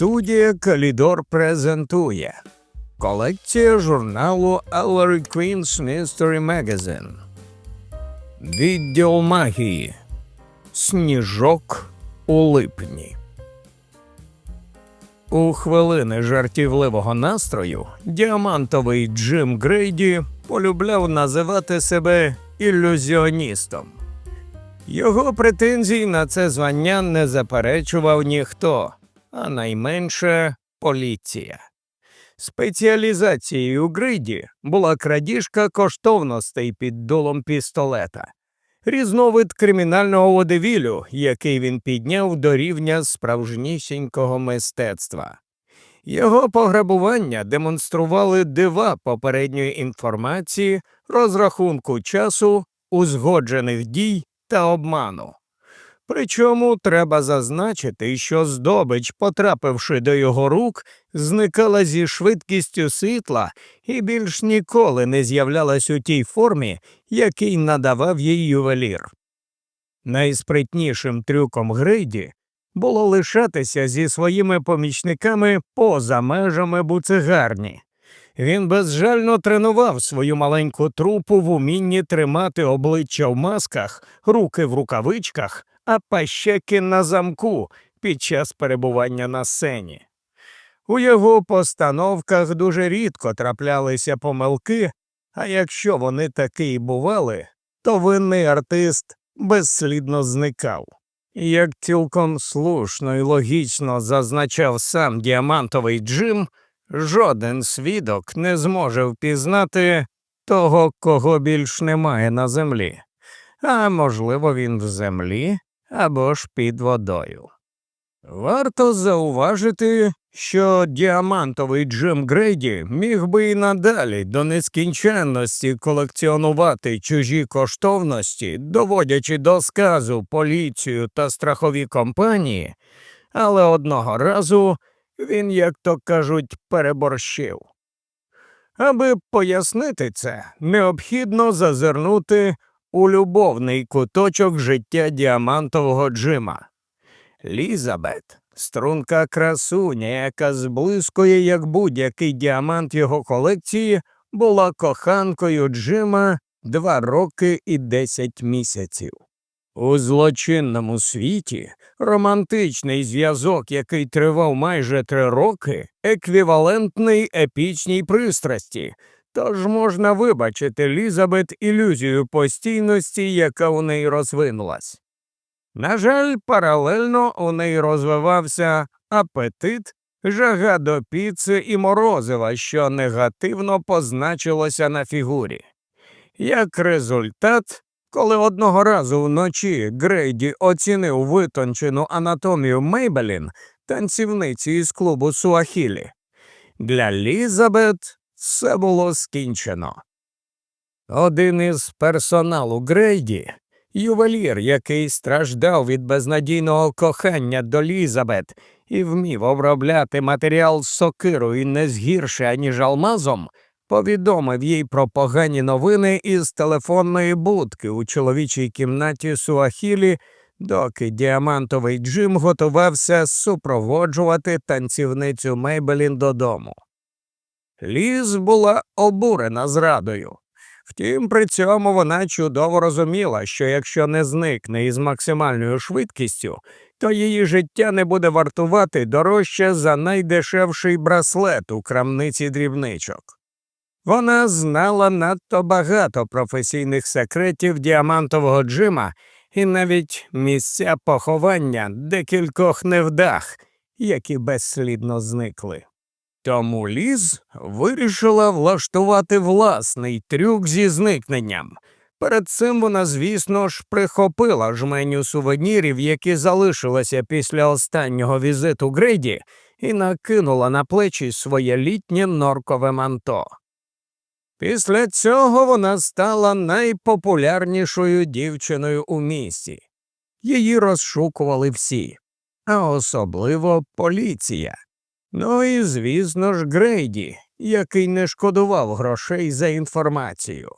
Студія Калідор презентує колекція журналу Ellery Queen's Mystery Magazine. Відділ магії. Сніжок у липні. У хвилини жартівливого настрою діамантовий Джим Грейді полюбляв називати себе ілюзіоністом. Його претензій на це звання не заперечував ніхто, а найменше поліція. Спеціалізацією Гриді була крадіжка коштовностей під дулом пістолета, різновид кримінального водевілю, який він підняв до рівня справжнісінького мистецтва. Його пограбування демонстрували дива попередньої інформації, розрахунку часу, узгоджених дій та обману. Причому треба зазначити, що здобич, потрапивши до його рук, зникала зі швидкістю світла і більш ніколи не з'являлась у тій формі, який надавав їй ювелір. Найспритнішим трюком Грейді було лишатися зі своїми помічниками поза межами буцегарні. Він безжально тренував свою маленьку трупу в умінні тримати обличчя в масках, руки в рукавичках, а пащеки на замку під час перебування на сцені. У його постановках дуже рідко траплялися помилки, а якщо вони таки й бували, то винний артист безслідно зникав. Як цілком слушно і логічно зазначав сам діамантовий Джим, жоден свідок не зможе впізнати того, кого більш немає на землі, а можливо, він в землі або ж під водою. Варто зауважити, що діамантовий Джим Грейді міг би і надалі до нескінченності колекціонувати чужі коштовності, доводячи до сказу поліцію та страхові компанії, але одного разу він, як то кажуть, переборщив. Аби пояснити це, необхідно зазирнути у любовний куточок життя діамантового Джима. Лізабет, струнка красуня, яка зблискує, як будь-який діамант його колекції, була коханкою Джима два роки і десять місяців. У злочинному світі романтичний зв'язок, який тривав майже три роки, еквівалентний епічній пристрасті, тож можна вибачити Лізабет ілюзію постійності, яка у неї розвинулась. На жаль, паралельно у неї розвивався апетит, жага до піци і морозива, що негативно позначилося на фігурі. Як результат, коли одного разу вночі Грейді оцінив витончену анатомію Мейбелін, танцівниці із клубу Суахілі, для Лізабет все було скінчено. Один із персоналу Грейді, ювелір, який страждав від безнадійного кохання до Лізабет і вмів обробляти матеріал сокирою не згірше, аніж алмазом, повідомив їй про погані новини із телефонної будки у чоловічій кімнаті Суахілі, доки діамантовий Джим готувався супроводжувати танцівницю Мейбелін додому. Ліз була обурена зрадою. Втім, при цьому вона чудово розуміла, що якщо не зникне із максимальною швидкістю, то її життя не буде вартувати дорожче за найдешевший браслет у крамниці дрібничок. Вона знала надто багато професійних секретів діамантового Джима і навіть місця поховання декількох невдах, які безслідно зникли. Тому Ліз вирішила влаштувати власний трюк зі зникненням. Перед цим вона, звісно ж, прихопила жменю сувенірів, які залишилися після останнього візиту Грейді, і накинула на плечі своє літнє норкове манто. Після цього вона стала найпопулярнішою дівчиною у місті. Її розшукували всі, а особливо поліція. Ну і, звісно ж, Грейді, який не шкодував грошей за інформацію.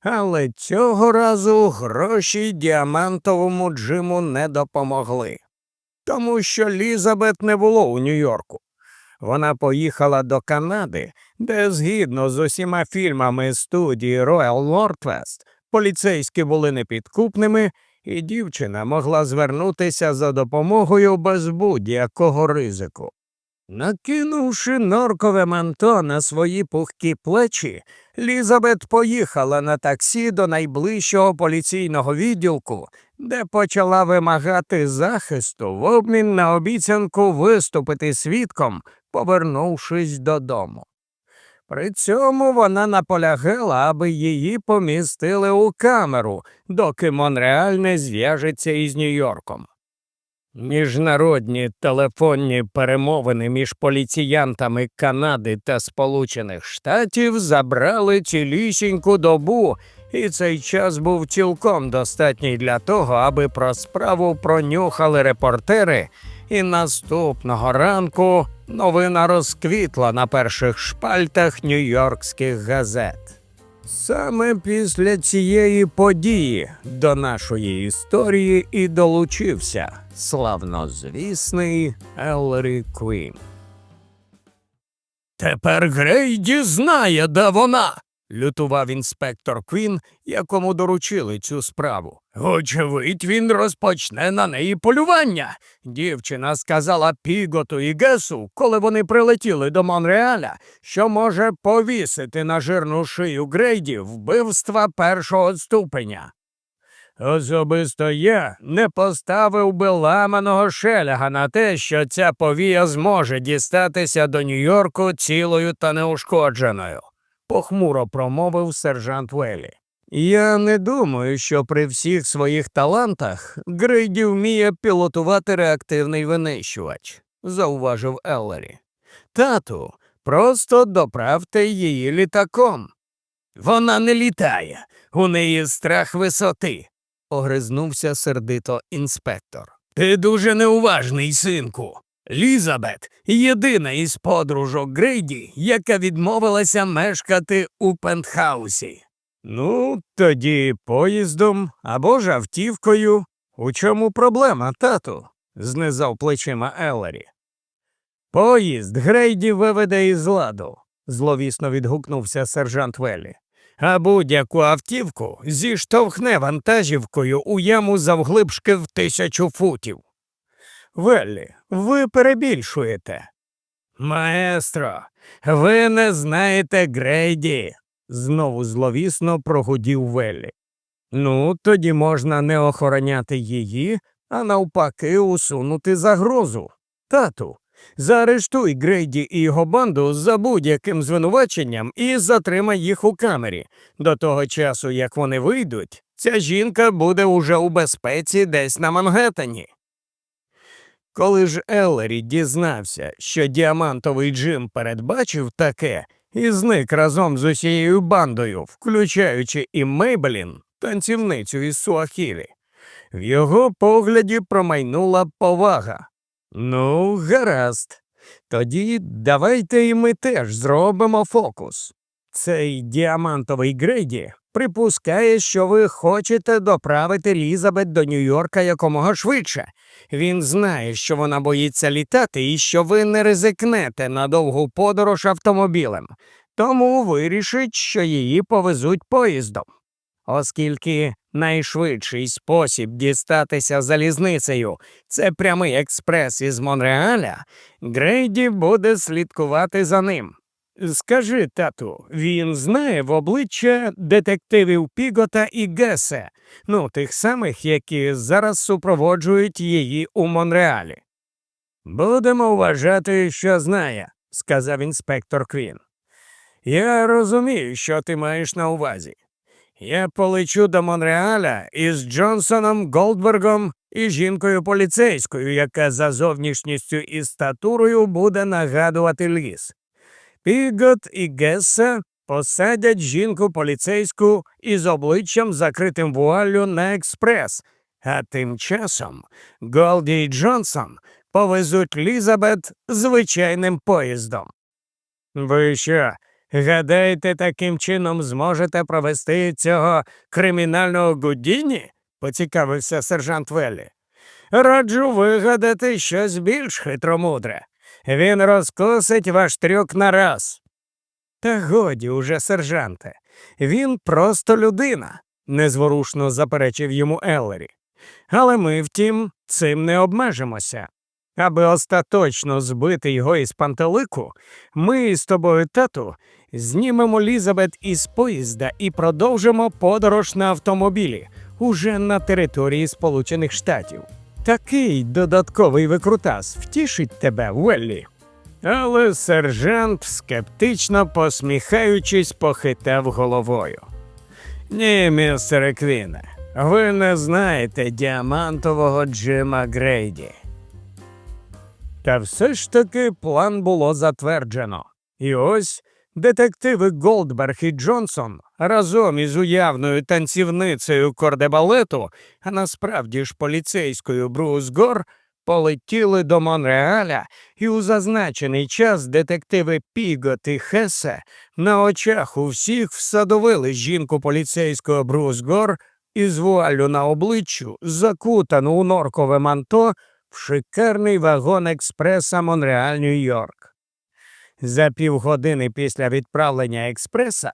Але цього разу гроші діамантовому Джиму не допомогли. тому що Лізабет не було у Нью-Йорку. Вона поїхала до Канади, де, згідно з усіма фільмами студії Royal Northwest, поліцейські були непідкупними, і дівчина могла звернутися за допомогою без будь-якого ризику. Накинувши норкове манто на свої пухкі плечі, Лізабет поїхала на таксі до найближчого поліційного відділку, де почала вимагати захисту в обмін на обіцянку виступити свідком, повернувшись додому. При цьому вона наполягала, аби її помістили у камеру, доки Монреаль не зв'яжеться із Нью-Йорком. Міжнародні телефонні перемовини між поліціянтами Канади та Сполучених Штатів забрали цілісіньку добу, і цей час був цілком достатній для того, аби про справу пронюхали репортери, і наступного ранку новина розквітла на перших шпальтах нью-йоркських газет. Саме після цієї події до нашої історії і долучився славнозвісний Елрі Квін. Тепер Грейді знає, де вона. Лютував інспектор Квін, якому доручили цю справу. Очевидь, він розпочне на неї полювання. Дівчина сказала Піготу і Гесу, коли вони прилетіли до Монреаля, що може повісити на жирну шию Грейді вбивства першого ступеня. Особисто я не поставив би ламаного шеляга на те, що ця повія зможе дістатися до Нью-Йорку цілою та неушкодженою, похмуро промовив сержант Веллі. Я не думаю, що при всіх своїх талантах Грейді вміє пілотувати реактивний винищувач, зауважив Еллері. Тату, просто доправте її літаком. Вона не літає, у неї страх висоти, огризнувся сердито інспектор. Ти дуже неуважний, синку. Лізабет єдина із подружок Грейді, яка відмовилася мешкати у пентхаусі. Ну, тоді поїздом або ж автівкою. У чому проблема, тату? знизав плечима Еллері. Поїзд Грейді виведе із ладу, зловісно відгукнувся сержант Веллі. А будь-яку автівку зіштовхне вантажівкою у яму завглибшки в тисячу футів. Веллі, ви перебільшуєте. Маестро, ви не знаєте Грейді, знову зловісно прогудів Веллі. Ну, тоді можна не охороняти її, а навпаки, усунути загрозу. Тату, заарештуй Грейді і його банду за будь-яким звинуваченням і затримай їх у камері. До того часу, як вони вийдуть, ця жінка буде уже у безпеці десь на Мангеттені. Коли ж Еллері дізнався, що діамантовий Джим передбачив таке і зник разом з усією бандою, включаючи і Мейбелін, танцівницю із Суахілі, в його погляді промайнула повага. Ну, гаразд. Тоді давайте і ми теж зробимо фокус. Цей діамантовий Грейді припускає, що ви хочете доправити Лізабет до Нью-Йорка якомога швидше. Він знає, що вона боїться літати і що ви не ризикнете на довгу подорож автомобілем, тому вирішить, що її повезуть поїздом. Оскільки найшвидший спосіб дістатися залізницею це прямий експрес із Монреаля, Грейді буде слідкувати за ним. Скажи, тату, він знає в обличчя детективів Пігота і Гесе, ну тих самих, які зараз супроводжують її у Монреалі. Будемо вважати, що знає, сказав інспектор Квін. Я розумію, що ти маєш на увазі. Я полечу до Монреаля із Джонсоном Голдбергом і жінкою поліцейською, яка за зовнішністю і статурою буде нагадувати ліс. Пігот і Гесса посадять жінку поліцейську із обличчям закритим вуаллю на експрес, а тим часом Голді і Джонсон повезуть Лізабет звичайним поїздом. Ви що, гадаєте, таким чином зможете провести цього кримінального Гудіні? поцікавився сержант Веллі. Раджу вигадати щось більш хитромудре. Він розкосить ваш трюк на раз. Та годі уже, сержанте, він просто людина, незворушно заперечив йому Еллері. Але ми, втім, цим не обмежимося. Аби остаточно збити його із пантелику, ми з тобою, тату, знімемо Лізабет із поїзда і продовжимо подорож на автомобілі уже на території Сполучених Штатів. Такий додатковий викрутас втішить тебе, Веллі. Але сержант, скептично посміхаючись, похитав головою. Ні, містере Квіне, ви не знаєте діамантового Джима Грейді. Та все ж таки план було затверджено. І ось детективи Голдберг і Джонсон разом із уявною танцівницею кордебалету, а насправді ж поліцейською Брус Гор, полетіли до Монреаля, і у зазначений час детективи Пігот і Хесе на очах у всіх всадовили жінку поліцейського Брус Гор із вуаллю на обличчю, закутану у норкове манто в шикарний вагон експреса Монреаль Нью-Йорк. За півгодини після відправлення експреса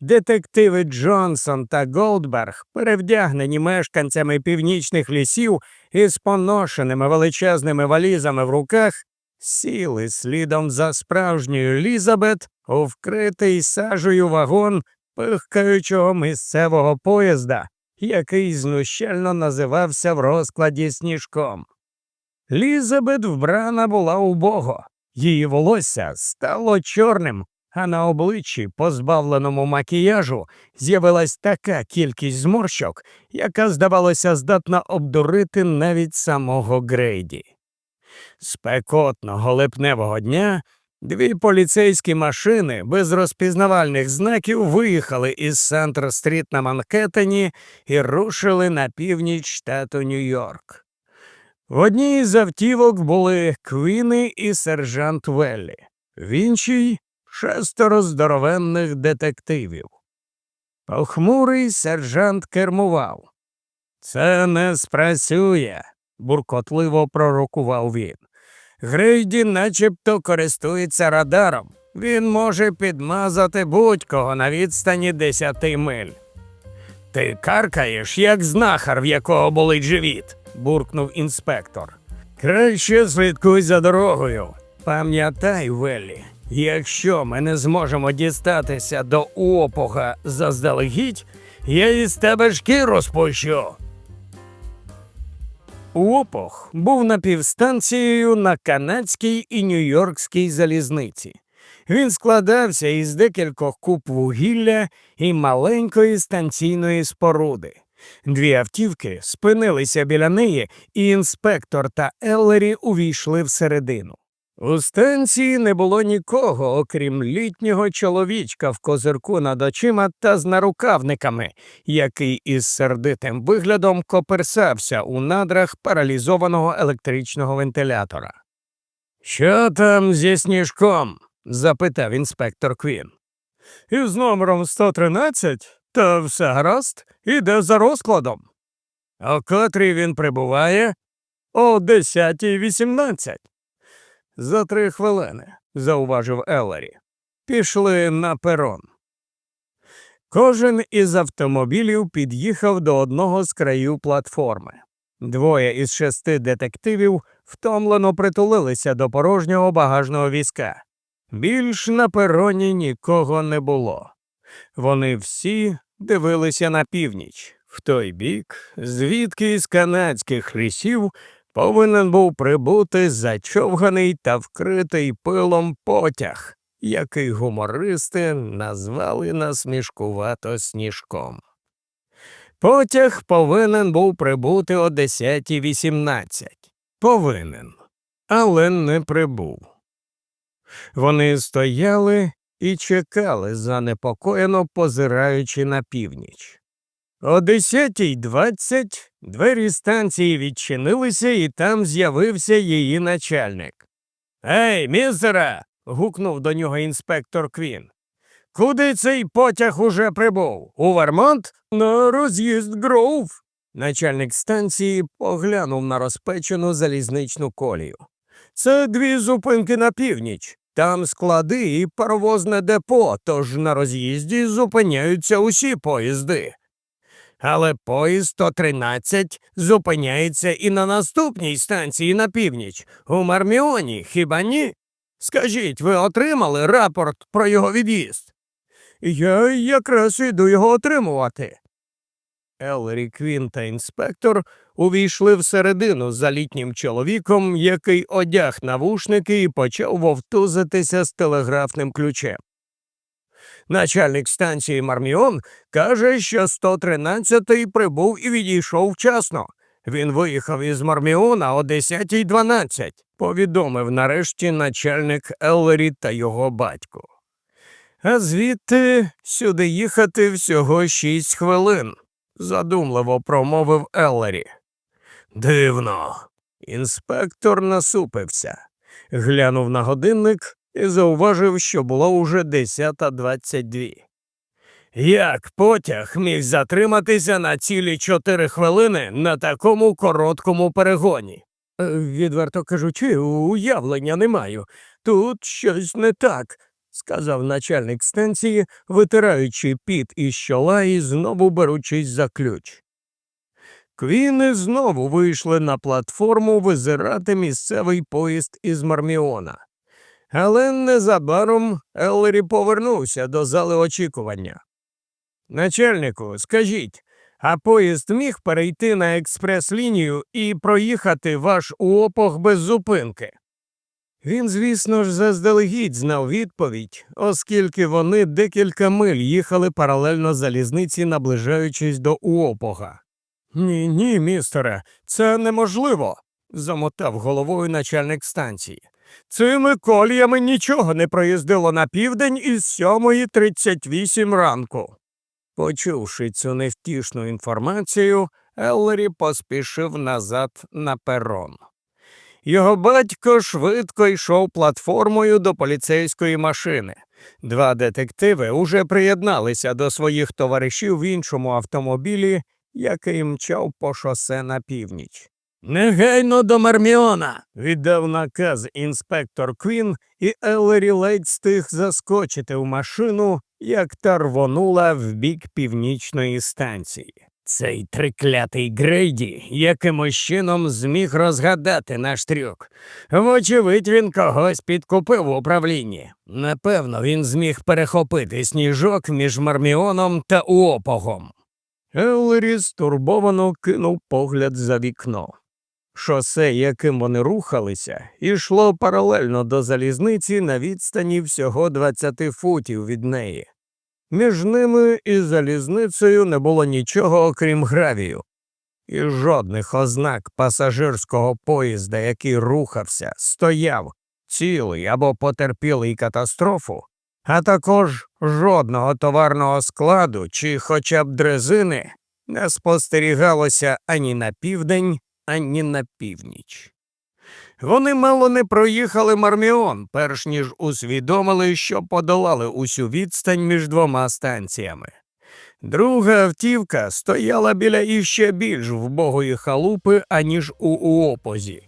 детективи Джонсон та Голдберг, перевдягнені мешканцями північних лісів із поношеними величезними валізами в руках, сіли слідом за справжньою Лізабет у вкритий сажею вагон пихкаючого місцевого поїзда, який знущально називався в розкладі сніжком. Лізабет вбрана була убого, її волосся стало чорним, а на обличчі, позбавленому макіяжу, з'явилась така кількість зморщок, яка, здавалося, здатна обдурити навіть самого Грейді. Спекотного липневого дня дві поліцейські машини без розпізнавальних знаків виїхали із Центр Стріт на Манхеттені і рушили на північ штату Нью-Йорк. В одній з автівок були Квіни і сержант Веллі, в іншій шестеро здоровенних детективів. Похмурий сержант кермував. Це не спрацює, буркотливо пророкував він. Грейді начебто користується радаром. Він може підмазати будь-кого на відстані десяти миль. Ти каркаєш, як знахар, в якого болить живіт, буркнув інспектор. Краще слідкуй за дорогою. Пам'ятай, Веллі, якщо ми не зможемо дістатися до опога заздалегідь, я із тебе шкіру спущу. Уопог був напівстанцією на канадській і нью-йоркській залізниці. Він складався із декількох куб вугілля і маленької станційної споруди. Дві автівки спинилися біля неї, і інспектор та Еллері увійшли всередину. У станції не було нікого, окрім літнього чоловічка в козирку над очима та з нарукавниками, який із сердитим виглядом коперсався у надрах паралізованого електричного вентилятора. Що там зі сніжком? запитав інспектор Квін. Із номером 113, та все гаразд, іде за розкладом. О котрій він прибуває? О 10.18. За три хвилини, зауважив Еллері. Пішли на перон. Кожен із автомобілів під'їхав до одного з країв платформи. Двоє із шести детективів втомлено притулилися до порожнього багажного візка. Більш на пероні нікого не було. Вони всі дивилися на північ, в той бік, звідки із канадських лісів повинен був прибути зачовганий та вкритий пилом потяг, який гумористи назвали насмішкувато сніжком. Потяг повинен був прибути о 10.18. Повинен, але не прибув. Вони стояли і чекали, занепокоєно позираючи на північ. О 10.20 двері станції відчинилися, і там з'явився її начальник. Ей, містере. гукнув до нього інспектор Квін. Куди цей потяг уже прибув? У Вермонт? На роз'їзд Гроув. Начальник станції поглянув на розпечену залізничну колію. Це дві зупинки на північ. Там склади і паровозне депо, тож на роз'їзді зупиняються усі поїзди. Але поїзд 113 зупиняється і на наступній станції на північ, у Марміоні, хіба ні? Скажіть, ви отримали рапорт про його від'їзд? Я якраз іду його отримувати. Елрі Квін та інспектор увійшли всередину за літнім чоловіком, який одяг навушники і почав вовтузитися з телеграфним ключем. Начальник станції Марміон каже, що 113-й прибув і відійшов вчасно. Він виїхав із Марміона о 10.12, повідомив нарешті начальник Еллері та його батько. А звідти сюди їхати всього шість хвилин, задумливо промовив Еллері. Дивно. Інспектор насупився, глянув на годинник і зауважив, що було уже 10.22. Як потяг міг затриматися на цілі чотири хвилини на такому короткому перегоні? «Е, Відверто кажучи, уявлення не маю. Тут щось не так, сказав начальник станції, витираючи піт із чола і знову беручись за ключ. Квіни знову вийшли на платформу визирати місцевий поїзд із Марміона. Але незабаром Еллері повернувся до зали очікування. Начальнику, скажіть, а поїзд міг перейти на експрес-лінію і проїхати ваш уопох без зупинки? Він, звісно ж, заздалегідь знав відповідь, оскільки вони декілька миль їхали паралельно залізниці, наближаючись до уопога. Ні, ні, містере, це неможливо, замотав головою начальник станції. Цими коліями нічого не проїздило на південь із 7.38 ранку. Почувши цю невтішну інформацію, Еллері поспішив назад на перон. Його батько швидко йшов платформою до поліцейської машини. Два детективи уже приєдналися до своїх товаришів в іншому автомобілі, який мчав по шосе на північ. Негайно до Марміона. віддав наказ інспектор Квін, і Еллері ледь стиг заскочити в машину, як та рвонула в бік північної станції. Цей триклятий Грейді якимось чином зміг розгадати наш трюк. Вочевидь, він когось підкупив в управлінні. Напевно, він зміг перехопити сніжок між Марміоном та Уопогом. Еллері стурбовано кинув погляд за вікно. Шосе, яким вони рухалися, йшло паралельно до залізниці на відстані всього 20 футів від неї. Між ними і залізницею не було нічого окрім гравію, і жодних ознак пасажирського поїзда, який рухався, стояв, цілий або потерпілий катастрофу, а також жодного товарного складу чи хоча б дрезини не спостерігалося ані на південь, ані на північ. Вони мало не проїхали Марміон, перш ніж усвідомили, що подолали усю відстань між двома станціями. Друга автівка стояла біля іще більш вбогої халупи, аніж у Уопозі.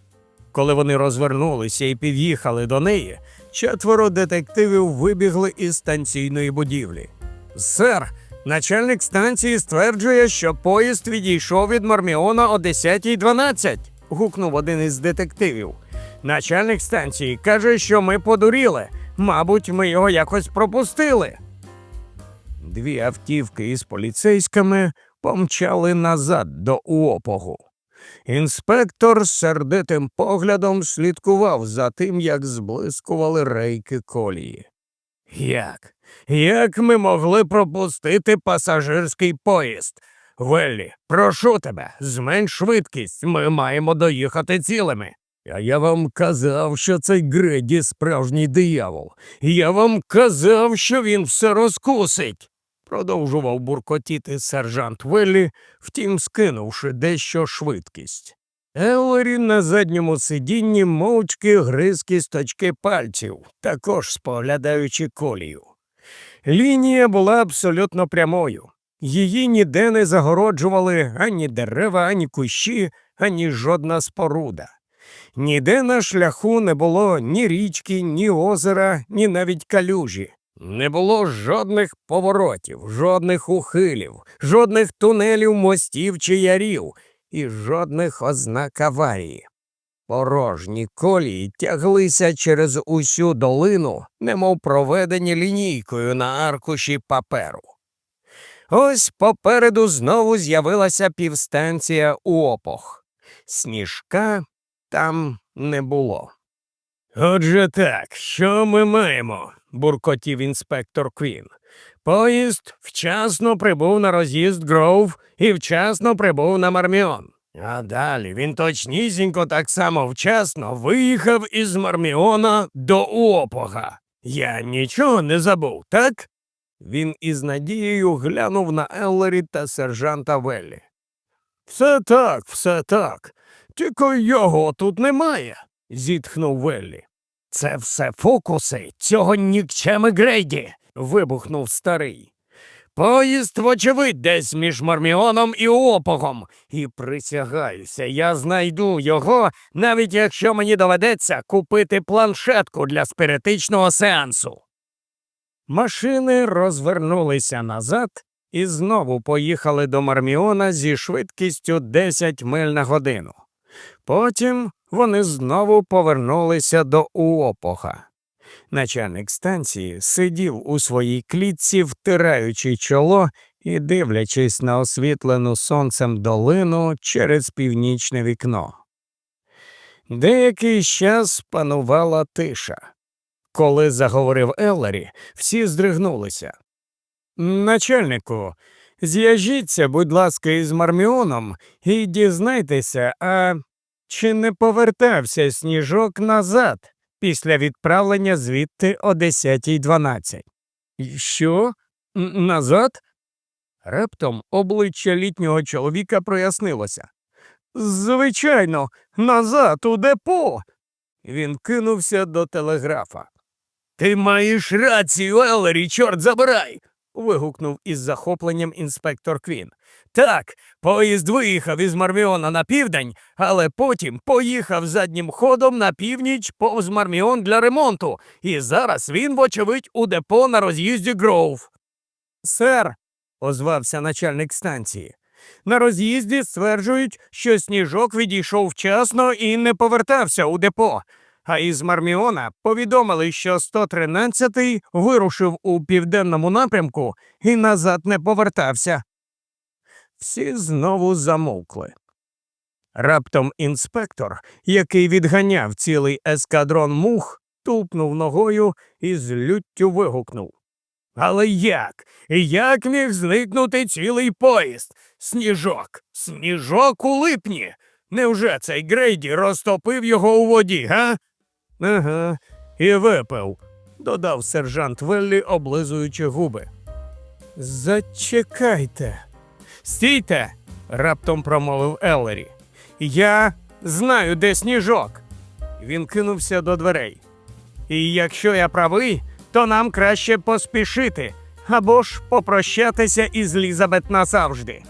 Коли вони розвернулися і під'їхали до неї, четверо детективів вибігли із станційної будівлі. Сер, начальник станції стверджує, що поїзд відійшов від Марміона о 10.12, гукнув один із детективів. Начальник станції каже, що ми подуріли. Мабуть, ми його якось пропустили. Дві автівки із поліцейськими помчали назад до уопогу. Інспектор сердитим поглядом слідкував за тим, як зблискували рейки колії. Як? Як ми могли пропустити пасажирський поїзд? Веллі, прошу тебе, зменш швидкість, ми маємо доїхати цілими. А я вам казав, що цей Греді справжній диявол. Я вам казав, що він все розкусить. Продовжував буркотіти сержант Веллі, втім скинувши дещо швидкість. Еллері на задньому сидінні мовчки гриз кісточки пальців, також споглядаючи колію. Лінія була абсолютно прямою. Її ніде не загороджували ані дерева, ані кущі, ані жодна споруда. Ніде на шляху не було ні річки, ні озера, ні навіть калюжі. Не було жодних поворотів, жодних ухилів, жодних тунелів, мостів чи ярів і жодних ознак аварії. Порожні колії тяглися через усю долину, немов проведені лінійкою на аркуші паперу. Ось попереду знову з'явилася півстанція Уопох. Сніжка там не було. Отже так, що ми маємо? Буркотів інспектор Квін. Поїзд вчасно прибув на роз'їзд Гроув і вчасно прибув на Марміон. А далі він точнісінько так само вчасно виїхав із Марміона до Уопога. Я нічого не забув, так? Він із надією глянув на Еллері та сержанта Веллі. Все так, все так. Тільки його тут немає, зітхнув Веллі. Це все фокуси цього нікчеми Грейді. вибухнув старий. Поїзд, вочевидь, десь між Марміоном і Опогом. І присягаюся, я знайду його, навіть якщо мені доведеться купити планшетку для спиритичного сеансу. Машини розвернулися назад і знову поїхали до Марміона зі швидкістю 10 миль на годину. Потім вони знову повернулися до Уопога. Начальник станції сидів у своїй клітці, втираючи чоло і дивлячись на освітлену сонцем долину через північне вікно. Деякий час панувала тиша. Коли заговорив Еллері, всі здригнулися. Начальнику, з'яжіться, будь ласка, із Марміоном і дізнайтеся, а чи не повертався сніжок назад після відправлення звідти о 10.12? Що? Назад? Раптом обличчя літнього чоловіка прояснилося. Звичайно, назад у депо. Він кинувся до телеграфа. Ти маєш рацію, Еллері, чорт забирай. Вигукнув із захопленням інспектор Квін. Так, поїзд виїхав із Марміона на південь, але потім поїхав заднім ходом на північ повз Марміон для ремонту, і зараз він, вочевидь, у депо на роз'їзді Гроув. Сер, озвався начальник станції. На роз'їзді стверджують, що сніжок відійшов вчасно і не повертався у депо. А із Марміона повідомили, що 113-й вирушив у південному напрямку і назад не повертався. Всі знову замовкли. Раптом інспектор, який відганяв цілий ескадрон мух, тупнув ногою і з люттю вигукнув. Але як? Як міг зникнути цілий поїзд? Сніжок, сніжок у липні. Невже цей Грейді розтопив його у воді, га? Ага, і випив, додав сержант Веллі, облизуючи губи. Зачекайте. Стійте, раптом промовив Еллері. Я знаю, де сніжок. Він кинувся до дверей. І якщо я правий, то нам краще поспішити або ж попрощатися із Лізабет назавжди.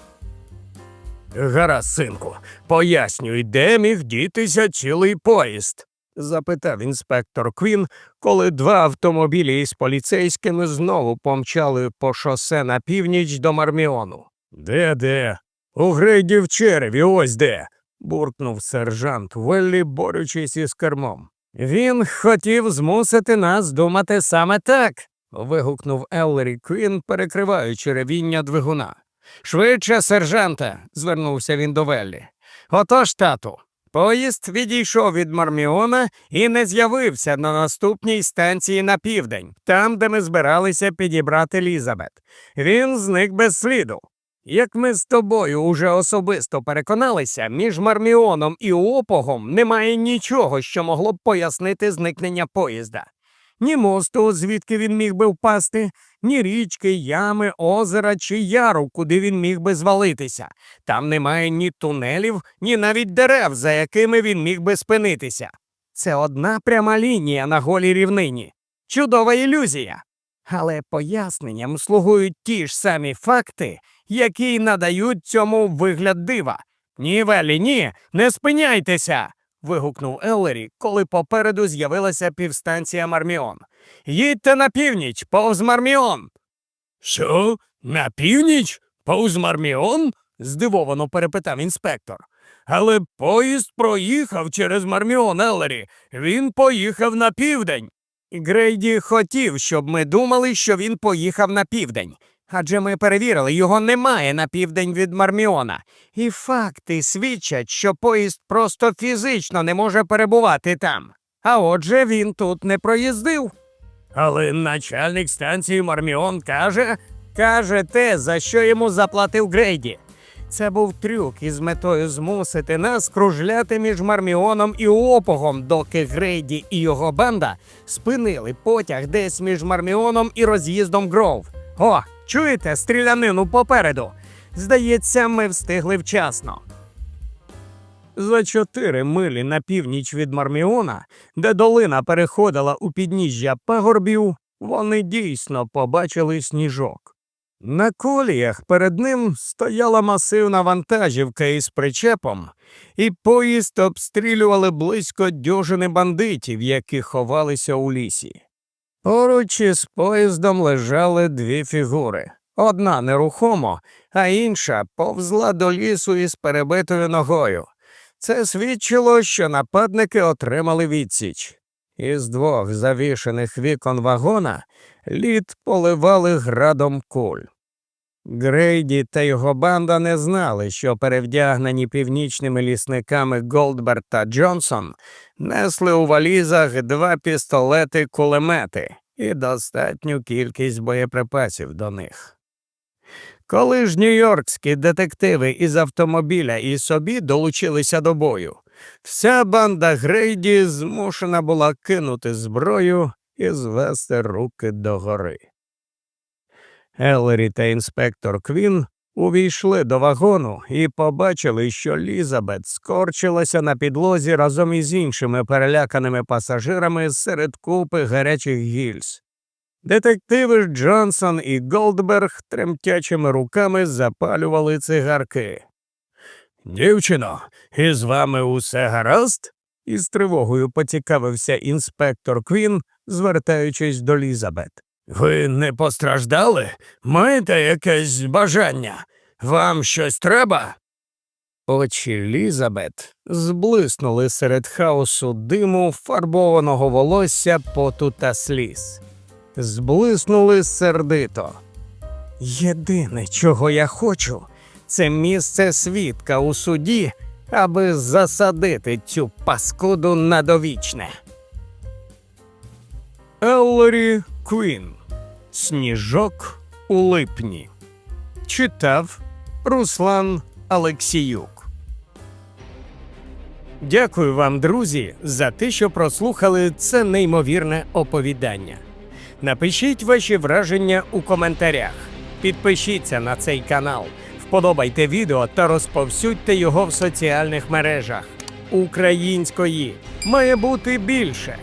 Гаразд, синку, пояснюй, де міг дітися цілий поїзд? Запитав інспектор Квін, коли два автомобілі із поліцейськими знову помчали по шосе на північ до Марміону. Де де? У Грейді в череві, ось де. буркнув сержант Веллі, борючись із кермом. Він хотів змусити нас думати саме так. вигукнув Еллері Квін, перекриваючи ревіння двигуна. Швидше, сержанте, звернувся він до Веллі. Отож, тату, поїзд відійшов від Марміона і не з'явився на наступній станції на південь, там, де ми збиралися підібрати Лізабет. Він зник без сліду. Як ми з тобою уже особисто переконалися, між Марміоном і Опогом немає нічого, що могло б пояснити зникнення поїзда. Ні мосту, звідки він міг би впасти, ні річки, ями, озера чи яру, куди він міг би звалитися. Там немає ні тунелів, ні навіть дерев, за якими він міг би спинитися. Це одна пряма лінія на голій рівнині. Чудова ілюзія. Але поясненням слугують ті ж самі факти, які надають цьому вигляд дива. Ні, Велі, ні, не спиняйтеся. Вигукнув Еллері, коли попереду з'явилася півстанція Марміон. Їдьте на північ, повз Марміон. Що? На північ? Повз Марміон? здивовано перепитав інспектор. Але поїзд проїхав через Марміон Еллері. Він поїхав на південь. Грейді хотів, щоб ми думали, що він поїхав на південь. Адже ми перевірили, його немає на південь від Марміона. І факти свідчать, що поїзд просто фізично не може перебувати там. А отже, він тут не проїздив. Але начальник станції Марміон каже, каже те, за що йому заплатив Грейді. Це був трюк із метою змусити нас кружляти між Марміоном і Опогом, доки Грейді і його банда спинили потяг десь між Марміоном і роз'їздом Гроув. О, чуєте стрілянину попереду? Здається, ми встигли вчасно. За чотири милі на північ від Марміона, де долина переходила у підніжжя пагорбів, вони дійсно побачили сніжок. На коліях перед ним стояла масивна вантажівка із причепом, і поїзд обстрілювали близько дюжини бандитів, які ховалися у лісі. Поруч із поїздом лежали дві фігури. Одна нерухомо, а інша повзла до лісу із перебитою ногою. Це свідчило, що нападники отримали відсіч. Із двох завішених вікон вагона лід поливали градом куль. Грейді та його банда не знали, що перевдягнені північними лісниками Голдберт та Джонсон несли у валізах два пістолети кулемети і достатню кількість боєприпасів до них. Коли ж нью-йоркські детективи із автомобіля і собі долучилися до бою, вся банда Грейді змушена була кинути зброю і звести руки догори. Еллері та інспектор Квін увійшли до вагону і побачили, що Лізабет скорчилася на підлозі разом із іншими переляканими пасажирами серед купи гарячих гільз. Детективи Джонсон і Голдберг тремтячими руками запалювали цигарки. Дівчино, із вами усе гаразд? із тривогою поцікавився інспектор Квін, звертаючись до Лізабет. Ви не постраждали? Маєте якесь бажання? Вам щось треба? Очі Лізабет зблиснули серед хаосу диму, фарбованого волосся, поту та сліз. Зблиснули сердито. Єдине, чого я хочу, це місце свідка у суді, аби засадити цю паскуду на довічне. Еллорі Квін. Сніжок у липні. Читав Руслан Алексіюк. Дякую вам, друзі, за те, що прослухали це неймовірне оповідання. Напишіть ваші враження у коментарях. Підпишіться на цей канал, вподобайте відео та розповсюдьте його в соціальних мережах. Української має бути більше.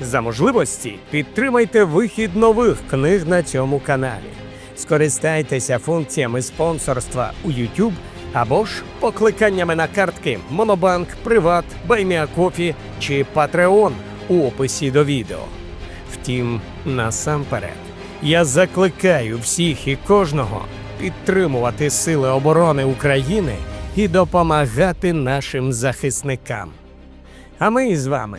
За можливості підтримайте вихід нових книг на цьому каналі. Скористайтеся функціями спонсорства у YouTube або ж покликаннями на картки Monobank, Приват, Байміакофі чи Patreon у описі до відео. Втім, насамперед, я закликаю всіх і кожного підтримувати Сили оборони України і допомагати нашим захисникам. А ми з вами